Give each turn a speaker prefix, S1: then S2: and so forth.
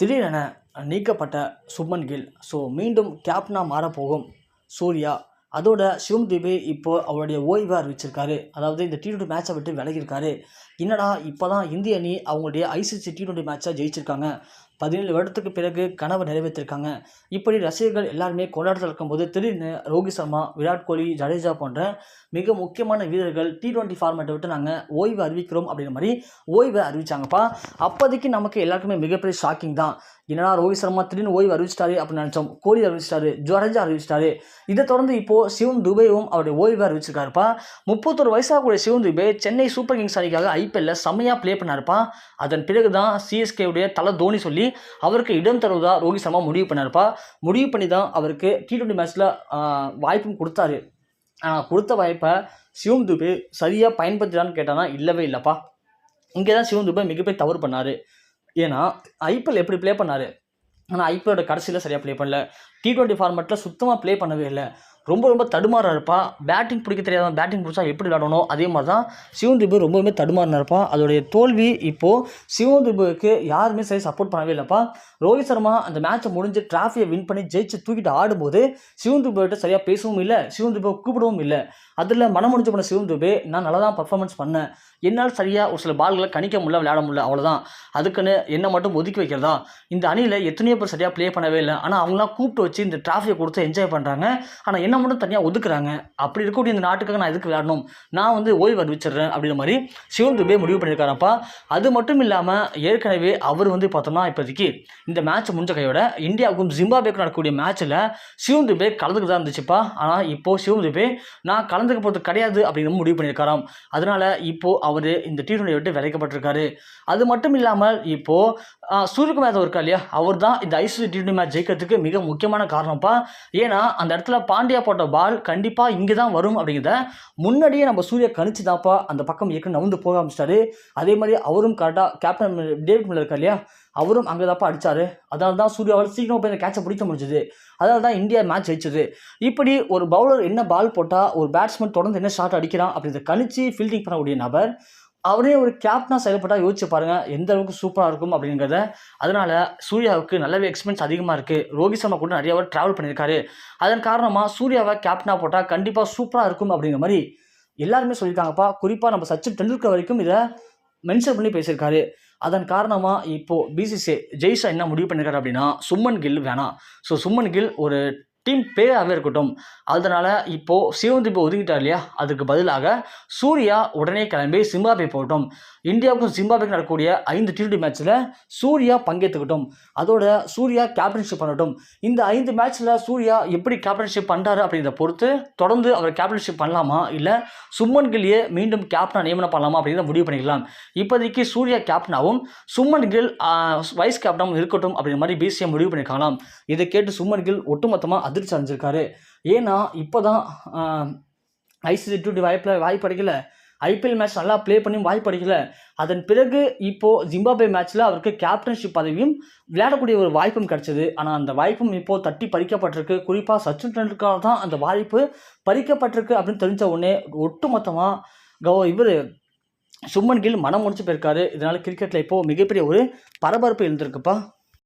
S1: திடீரென நீக்கப்பட்ட சுப்மன் கில். ஸோ மீண்டும் கேப்டனாக மாறப்போகும் சூர்யா. அதோட சிவம் தீபி இப்போ அவருடைய ஓய்வை அறிவிச்சிருக்காரு. அதாவது இந்த டி டுவெண்ட்டி மேட்சை விட்டு விலகியிருக்காரு. என்னடா இப்போ தான் இந்திய அணி அவங்களுடைய ஐசிசி டி டுவெண்ட்டி மேட்சை ஜெயிச்சிருக்காங்க. பதினேழு வருடத்துக்கு பிறகு கனவை நிறைவேற்றிருக்காங்க. இப்படி ரசிகர்கள் எல்லாருமே கொண்டாடத்தில் இருக்கும்போது திடீர்னு ரோஹித் சர்மா விராட் கோலி ஜடேஜா போன்ற மிக முக்கியமான வீரர்கள் டி டுவெண்ட்டி ஃபார்மேட்டை விட்டு நாங்கள் ஓய்வு அறிவிக்கிறோம் அப்படிங்கிற மாதிரி ஓய்வை அறிவிச்சாங்கப்பா. அப்போதைக்கு நமக்கு எல்லாருக்குமே மிகப்பெரிய ஷாக்கிங் தான். என்னடா ரோஹித் சர்மா திடீர்னு ஓய்வு அறிவிச்சிட்டாரு அப்படின்னு நினச்சோம். கோலி அறிவிச்சிட்டாரு ஜடேஜா அறிவிச்சிட்டாரு. இதை தொடர்ந்து இப்போது சிவம் துபேவும் அவருடைய ஓய்வை அறிவிச்சிருக்காருப்பா. முப்பத்தொரு வயசாக கூடிய சிவம் துபே சென்னை சூப்பர் கிங்ஸ் அணிக்காக ஐபிஎல்ல செம்மையாக ப்ளே பண்ணாருப்பா. அதன் பிறகு தான் சிஎஸ்கேவுடைய தலை தோனி சொல்லி அவருக்கு இடம் தருவதா ரோஹித் சர்மா முடிவு பண்ணார்ப்பா முடிவு பண்ணி தான் அவருக்கு டி டுவெண்ட்டி மேட்ச்சில் வாய்ப்பும் கொடுத்தாரு. ஆனால் கொடுத்த வாய்ப்பை சிவம் துபே சரியாக பயன்படுத்துகிறான்னு கேட்டானா இல்லவே இல்லைப்பா. இங்கே தான் சிவம் துபே மிகப்பெரிய தவறு பண்ணார். ஏன்னா ஐபிஎல் எப்படி ப்ளே பண்ணார்? ஆனால் ஐபிஎலோட கடைசியில் சரியாக ப்ளே பண்ணல. டி டுவெண்ட்டி ஃபார்மெட்டில் சுத்தமாக ப்ளே பண்ணவே இல்லை. ரொம்ப ரொம்ப தடுமாறாக இருப்பாள் பேட்டிங் பிடிக்க தெரியாத பேட்டிங் பிடிச்சா எப்படி விளாடணும் அதே மாதிரி தான் சிவன் துபு ரொம்பவுமே தடுமாறினா இருப்பா அதோடைய தோல்வி இப்போது சிவன் யாருமே சரி சப்போர்ட் பண்ணவே இல்லைப்பா. ரோஹித் சர்மா அந்த மேட்சை முடிஞ்சு டிராஃபியை வின் பண்ணி ஜெயிச்சு தூக்கிட்டு ஆடும்போது சிவன் சரியாக பேசவும் இல்லை சிவன் கூப்பிடவும் இல்லை. அதில் மனம் முடிஞ்சு போன சிவன் துபே நான் நல்லா தான் பர்ஃபார்மன்ஸ் பண்ணேன். என்னால் சரியாக ஒரு சில பால்களை கணிக்க முடியல விளையாட முடியல அவ்வளோதான் அதுக்குன்னு என்னை மட்டும் ஒதுக்கி வைக்கிறதா? இந்த அணியில் எத்தனையோ பேர் சரியாக ப்ளே பண்ணவே இல்லை. ஆனால் அவங்களாம் கூப்பிட்டு வச்சு இந்த டிராஃபியை கொடுத்து என்ஜாய் பண்ணுறாங்க ஆனால் என்ன மட்டும் தனியாக ஒதுக்குறாங்க. அப்படி இருக்கக்கூடிய இந்த நாட்டுக்காக நான் எதுக்கு விளையாடணும்? நான் வந்து ஓய்வு அறிவிச்சிடுறேன் அப்படின்ற மாதிரி சிவன் துபே முடிவு பண்ணியிருக்காரப்பா அது மட்டும் இல்லாமல் ஏற்கனவே அவர் வந்து பார்த்தோம்னா இப்போதைக்கு இந்த மேட்ச் முடிஞ்ச கையோட இந்தியாவுக்கும் ஜிம்பாபேக்கும் நடக்கக்கூடிய மேட்ச்சில் சிவன் துபே கலந்துக்கு தான் இருந்துச்சுப்பா. ஆனால் இப்போது சிவன் துபே நான் கலந்துக்க போகிறது கிடையாது அப்படிங்கிற முடிவு பண்ணியிருக்காராம். அதனால் இப்போது அவர் இந்த டி டுவெண்ட்டி விட்டு விளைக்கப்பட்டிருக்காரு அது மட்டும் இல்லாமல் இப்போது சூரியகுமார் இருக்கா இல்லையா? அவர் தான் இந்த ஐசிசி டி டுவெண்ட்டி மேட்ச் ஜெயிக்கிறதுக்கு மிக முக்கியமான காரணம்ப்பா. ஏன்னா அந்த இடத்துல பாண்டியா போட்ட பால் கண்டிப்பாக இங்கே தான் வரும் அப்படிங்கிறத முன்னாடியே நம்ம சூர்யா கணிச்சு தான்ப்பா அந்த பக்கம் ஏற்கனவே நவுந்து போக ஆரம்பிச்சிட்டாரு. அதே மாதிரி அவரும் கரெக்டாக கேப்டன் டேவிட் மில்லர் இருக்கா இல்லையா? அவரும் அங்கே தான்ப்பா அடித்தார் அதனால தான் சூர்யாவால் சீக்கிரம் போய் அந்த கேட்சை பிடிக்க முடிஞ்சது. அதனால தான் இந்தியா மேட்ச் ஜெயிச்சது. இப்படி ஒரு பவுலர் என்ன பால் போட்டால் ஒரு பேட்ஸ்மேன் தொடர்ந்து என்ன ஷாட் அடிக்கிறான் அப்படின்றத கணிச்சு ஃபீல்டிங் பண்ணக்கூடிய நபர் அவரே ஒரு கேப்டனாக செயல்பட்டால் யோசிச்சு பாருங்கள் எந்த அளவுக்கு சூப்பராக இருக்கும் அப்படிங்கிறத. அதனால் சூர்யாவுக்கு நல்லாவே எக்ஸ்பீரியன்ஸ் அதிகமாக இருக்குது ரோஹித் சர்மா கூட நிறைய அவர் ட்ராவல் பண்ணியிருக்காரு. அதன் காரணமாக சூர்யாவை கேப்டனாக போட்டால் கண்டிப்பாக சூப்பராக இருக்கும் அப்படிங்கிற மாதிரி எல்லாருமே சொல்லியிருக்காங்கப்பா. குறிப்பாக நம்ம சச்சின் டெண்டுல்கர் வரைக்கும் இதை மென்ஷன் பண்ணி பேசியிருக்காரு. அதன் காரணமாக இப்போது பிசிசிஐ ஜெய்ஷா என்ன முடிவு பண்ணியிருக்காரு அப்படின்னா சும்மன் கில் வேணாம். ஸோ சும்மன் கில் ஒரு டீம் பேராகவே இருக்கட்டும். அதனால் இப்போது சிவந்தீப் ஒதுக்கிட்டார் இல்லையா? அதுக்கு பதிலாக சூர்யா உடனே கிளம்பி சிம்பாபே போகட்டும். இந்தியாவுக்கும் சிம்பாபேக்கும் நடக்கக்கூடிய ஐந்து டி மேட்ச்சில் சூர்யா பங்கேற்றுக்கட்டும் அதோட சூர்யா கேப்டன்ஷிப் பண்ணட்டும். இந்த ஐந்து மேட்ச்சில் சூர்யா எப்படி கேப்டன்ஷிப் பண்ணுறாரு அப்படிங்கிறத பொறுத்து தொடர்ந்து அவர் கேப்டன்ஷிப் பண்ணலாமா? இல்லை சும்மன் கில்லையே மீண்டும் கேப்டனாக நியமனம் பண்ணலாமா? அப்படிங்கிறத முடிவு பண்ணிக்கலாம். இப்போதைக்கு சூர்யா கேப்டனாகவும் சும்மன் கில் வைஸ் கேப்டனாகவும் இருக்கட்டும் அப்படிங்கிற மாதிரி பிசிஎம் முடிவு பண்ணிக்கலாம் இதை கேட்டு சும்மன் கில் ஒட்டுமொத்தமாக அதிர்ச்சி அடைஞ்சிருக்காரு. ஏன்னா இப்போ தான் ஐசிசி டூ வாய்ப்பில் வாய்ப்பு கிடைக்கல. ஐபிஎல் மேட்ச் நல்லா ப்ளே பண்ணி வாய்ப்பு அதன் பிறகு இப்போது ஜிம்பாபே மேட்ச்சில் அவருக்கு கேப்டன்ஷிப் பதவியும் விளையாடக்கூடிய ஒரு வாய்ப்பும் கிடைச்சது. ஆனால் அந்த வாய்ப்பும் இப்போது தட்டி பறிக்கப்பட்டிருக்கு. குறிப்பாக சச்சின் டெண்டுல்கர் தான் அந்த வாய்ப்பு பறிக்கப்பட்டிருக்கு அப்படின்னு தெரிஞ்ச உடனே ஒட்டுமொத்தமாக கௌ இவர் சும்மன் கில் மனம் முடிச்சு போயிருக்காரு. இதனால் கிரிக்கெட்டில் இப்போது மிகப்பெரிய ஒரு பரபரப்பு இருந்திருக்குப்பா